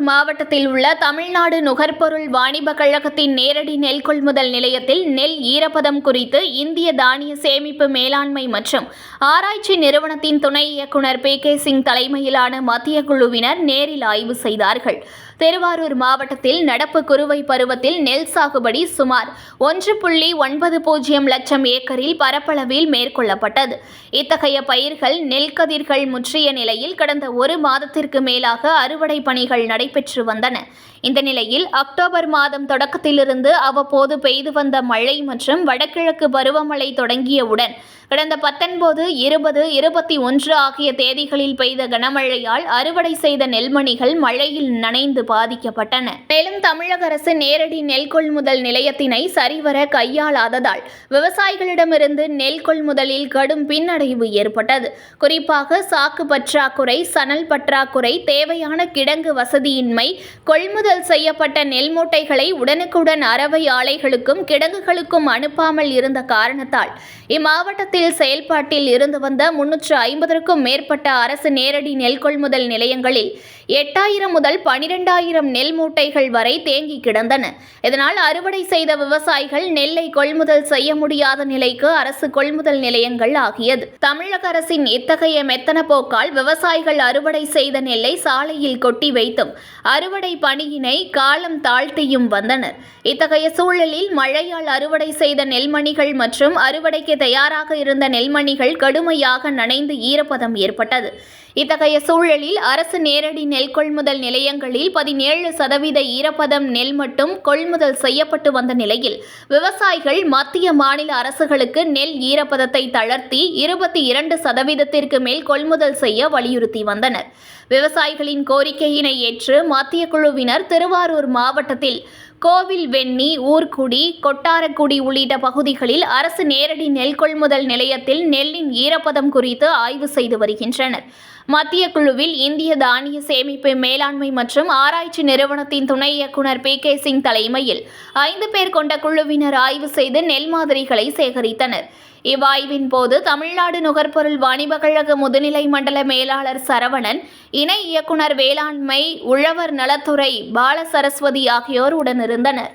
மாவட்டத்தில் உள்ள தமிழ்நாடு நுகர்பொருள் வாணிப கழகத்தின் நேரடி நெல் கொள்முதல் நிலையத்தில் நெல் ஈரப்பதம் குறித்து இந்திய தானிய சேமிப்பு மேலாண்மை மற்றும் ஆராய்ச்சி நிறுவனத்தின் துணை இயக்குநர் பி கே சிங் தலைமையிலான மத்திய குழுவினர் நேரில் ஆய்வு செய்தார்கள். திருவாரூர் மாவட்டத்தில் நடப்பு குறுவை பருவத்தில் நெல் சாகுபடி சுமார் ஒன்று புள்ளி ஒன்பது பூஜ்ஜியம் லட்சம் ஏக்கரில் பரப்பளவில் மேற்கொள்ளப்பட்டது. இத்தகைய பயிர்கள் நெல் கதிர்கள் முற்றிய நிலையில் கடந்த ஒரு மாதத்திற்கு மேலாக அறுவடை பணிகள் நடை நடைபெற்று வந்தன. இந்த நிலையில் அக்டோபர் மாதம் தொடக்கத்திலிருந்து அவ்வப்போது பெய்து வந்த மழை மற்றும் வடகிழக்கு பருவமழை தொடங்கியவுடன் கடந்த பத்தொன்பது இருபது இருபத்தி ஒன்று ஆகிய தேதிகளில் பெய்த கனமழையால் அறுவடை செய்த நெல்மணிகள் மழையில் நனைந்து பாதிக்கப்பட்டன. மேலும் தமிழக அரசு நேரடி நெல் கொள்முதல் நிலையத்தினை சரிவர கையாளாததால் விவசாயிகளிடமிருந்து நெல் கொள்முதலில் கடும் பின்னடைவு ஏற்பட்டது. குறிப்பாக சாக்கு பற்றாக்குறை சணல் பற்றாக்குறை தேவையான கிடங்கு வசதியின்மை கொள்முதல் செய்யப்பட்ட நெல் மூட்டைகளை உடனுக்குடன் அரவை ஆலைகளுக்கும் கிடங்குகளுக்கும் அனுப்பாமல் இருந்த காரணத்தால் இம்மாவட்டத்தில் செயல்பாட்டில் இருந்து வந்த முன்னூற்று ஐம்பதற்கும் மேற்பட்ட அரசு நேரடி நெல் கொள்முதல் நிலையங்களில் எட்டாயிரம் முதல் பனிரெண்டாயிரம் நெல் மூட்டைகள் வரை தேங்கி கிடந்தன. இதனால் அறுவடை செய்த விவசாயிகள் நெல்லை கொள்முதல் செய்ய முடியாத நிலைக்கு அரசு கொள்முதல் நிலையங்கள் ஆகியது. தமிழக அரசின் இத்தகைய மெத்தன போக்கால் விவசாயிகள் அறுவடை செய்த நெல்லை சாலையில் கொட்டி வைத்தும் அறுவடை பணியினை காலம் தாழ்த்தியும் வந்தனர். இத்தகைய சூழலில் மழையால் அறுவடை செய்த நெல்மணிகள் மற்றும் அறுவடைக்கு தயாராக இருந்த நெல்மணிகள் கடுமையாக நனைந்து ஈரப்பதம் ஏற்பட்டது. இத்தகைய சூழலில் அரசு நேரடி நெல் கொள்முதல் நிலையங்களில் பதினேழு சதவீத ஈரப்பதம் நெல் மட்டும் கொள்முதல் செய்யப்பட்டு வந்த நிலையில் விவசாயிகள் மத்திய மாநில அரசுகளுக்கு நெல் ஈரப்பதத்தை தளர்த்தி இருபத்தி இரண்டு சதவீதத்திற்கு மேல் கொள்முதல் செய்ய வலியுறுத்தி வந்தனர். விவசாயிகளின் கோரிக்கையினை ஏற்று மத்திய குழுவினர் திருவாரூர் மாவட்டத்தில் கோவில் வெண்ணி ஊர்குடி கொட்டாரக்குடி உள்ளிட்ட பகுதிகளில் அரசு நேரடி நெல் கொள்முதல் நிலையத்தில் நெல்லின் ஈரப்பதம் குறித்து ஆய்வு செய்து வருகின்றனர். மத்திய குழுவில் இந்திய தானிய சேமிப்பு மேலாண்மை மற்றும் ஆராய்ச்சி நிறுவனத்தின் துணை இயக்குனர் பி. கே. சிங் தலைமையில் ஐந்து பேர் கொண்ட குழுவினர் ஆய்வு செய்து நெல் மாதிரிகளை சேகரித்தனர். இவ்வாய்வின் போது தமிழ்நாடு நுகர்பொருள் வாணிப கழக முதுநிலை மண்டல மேலாளர் சரவணன் இணை இயக்குனர் வேளாண்மை உழவர் நலத்துறை பாலசரஸ்வதி ஆகியோர் உடனிருந்தனர்.